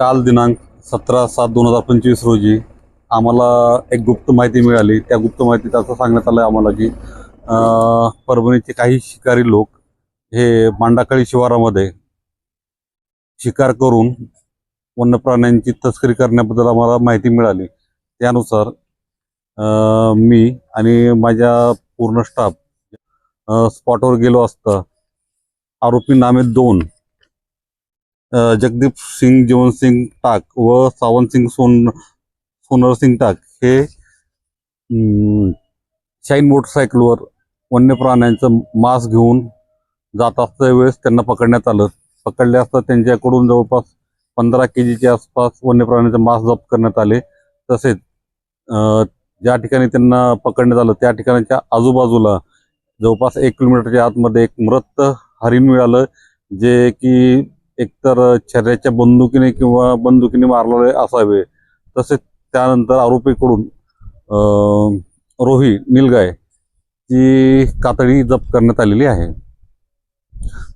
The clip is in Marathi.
काल दिनांक सतरा सात दोन हजार पंचवीस रोजी आम्हाला एक गुप्त माहिती मिळाली. त्या गुप्त माहितीत असं सांगण्यात आलं आम्हाला की परभणीचे काही शिकारी लोक हे मांडाकळी शिवारामध्ये शिकार करून वन्य प्राण्यांची तस्करी करण्याबद्दल आम्हाला माहिती मिळाली. त्यानुसार मी आणि माझ्या पूर्ण स्टाफ स्पॉटवर गेलो असता आरोपी नामे दोन जगदीप सिंग जीवनसिंग टाक व सावंत सिंग सोन सोनर सिंग टाक हे शाईन मोटरसायकलवर वन्य प्राण्यांचं मांस घेऊन जात असत्या वेळेस त्यांना पकडण्यात आलं. पकडले असता त्यांच्याकडून जवळपास पंधरा के जीच्या आसपास वन्य प्राण्यांचं मांस जप्त करण्यात आले. तसेच ज्या ठिकाणी त्यांना पकडण्यात आलं त्या ठिकाणाच्या आजूबाजूला जवळपास एक किलोमीटरच्या आतमध्ये एक मृत हरिण मिळालं जे की एकतर छर्याच्या बंदुकीने किंवा बंदुकीने मारलेले असावे. तसेच त्यानंतर आरोपीकडून रोही निलगाय ची कातडी जप्त करण्यात आलेली आहे.